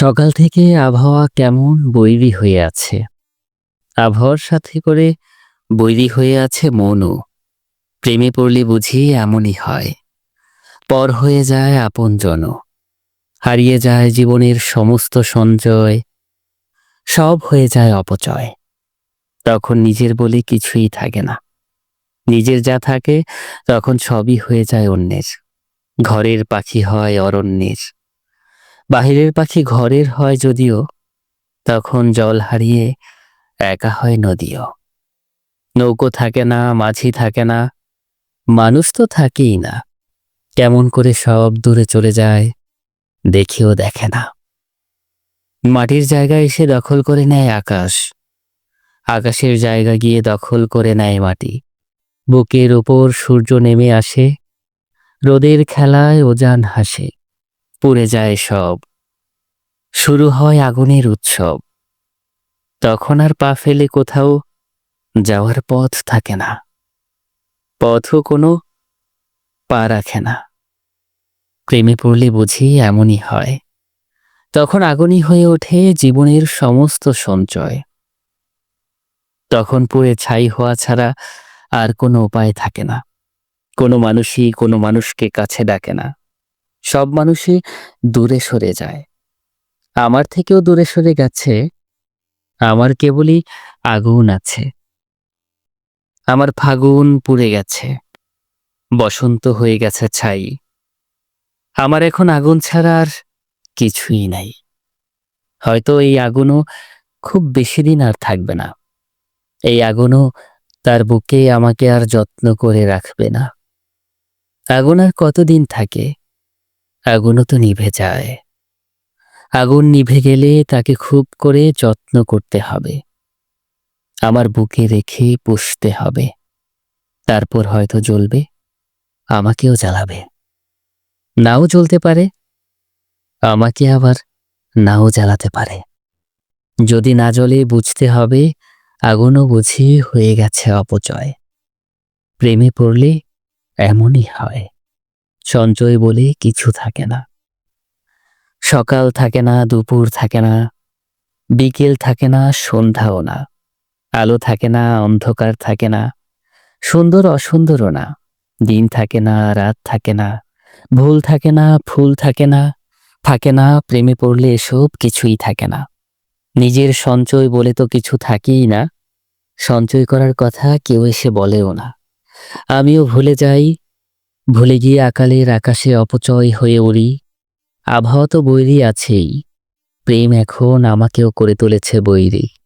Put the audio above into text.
সকাল থেকে আবহাওয়া কেমন বৈরী হয়ে আছে? আবহাওয়ার সাথে করে বৈরী হয়ে আছে মনও। প্রেমে পড়লে বুঝি এমনই হয়। পর হয়ে যায় আপনজন হারিয়ে যায় জীবনের সমস্ত সঞ্চয়। সব হয়ে যায় অপচয়। তখন নিজের বলে কিছুই থাকে না। নিজের যা থাকে তখন সবই হয়ে যায় অন্যের। ঘরের পাখি হয় অরণ্যের। বাহিরের পাখি ঘরের হয় যদিও, তখন জল হারিয়ে একা হয় নদীও। নৌকো থাকে না, মাঝি থাকে না, মানুষ তো থাকেই না। কেমন করে সব দূরে চলে যায়, দেখেও দেখে না। মাটির জায়গা এসে দখল করে নেয় আকাশ। আকাশের জায়গা গিয়ে দখল করে নেয় মাটি। বুকের ওপর সূর্য নেমে আসে, রোদের খেলায় ওজান হাসে। পুড়ে যায় সব। শুরু হয় আগুনের উৎসব। তখন আর পা ফেলে কোথাও যাওয়ার পথ থাকে না। পথও কোনো পা রাখে না। প্রেমে পড়লে বুঝি এমনই হয়। তখন আগুনই হয়ে ওঠে জীবনের সমস্ত সঞ্চয়। তখন পুড়ে ছাই হওয়া ছাড়া আর কোনো উপায় থাকে না। কোনো মানুষই কোনো মানুষকে কাছে ডাকে না। সব মানুষই দূরে সরে যায়। আমার থেকেও দূরে সরে গেছে। আমার কেবলই আগুন আছে। আমার ফাগুন পুড়ে গেছে। বসন্ত হয়ে গেছে ছাই। আমার এখন আগুন ছাড়া আর কিছুই নাই। হয়তো এই আগুনও খুব বেশি দিন আর থাকবে না। এই আগুনও তার বুকে আমাকে আর যত্ন করে রাখবে না। আগুন আর কতদিন থাকে? আগুনও তো নিভে যায়। আগুন নিভে গেলে তাকে খুব করে যত্ন করতে হবে। আমার বুকে রেখে পুষতে হবে। তারপর হয়তো জ্বলবে, আমাকেও জ্বালাবে। নাও জ্বলতে পারে, আমাকে আবার নাও জ্বালাতে পারে। যদি না জ্বলে বুঝতে হবে, আগুনও বুঝি হয়ে গেছে অপচয়। প্রেমে পড়লে এমনই হয়। সঞ্চয় বলে কিছু থাকে না সকাল থাকে না দুপুর থাকে না বিকেল থাকে না সন্ধ্যাও না আলো থাকে না অন্ধকার থাকে না সুন্দর অসুন্দরও না দিন থাকে না রাত থাকে না ভুল থাকে না ফুল থাকে না থাকে না প্রেমে পড়লে এসব কিছুই থাকে না নিজের সঞ্চয় বলে তো কিছু থাকেই না সঞ্চয় করার কথা কেউ এসে বলেও না আমিও ভুলে যাই ভুলে গিয়ে আকালের আকাশে অপচয় হয়ে উড়ি। আবহাওয়া তো বৈরী আছেই। প্রেম এখন আমাকেও করে তুলেছে বৈরী।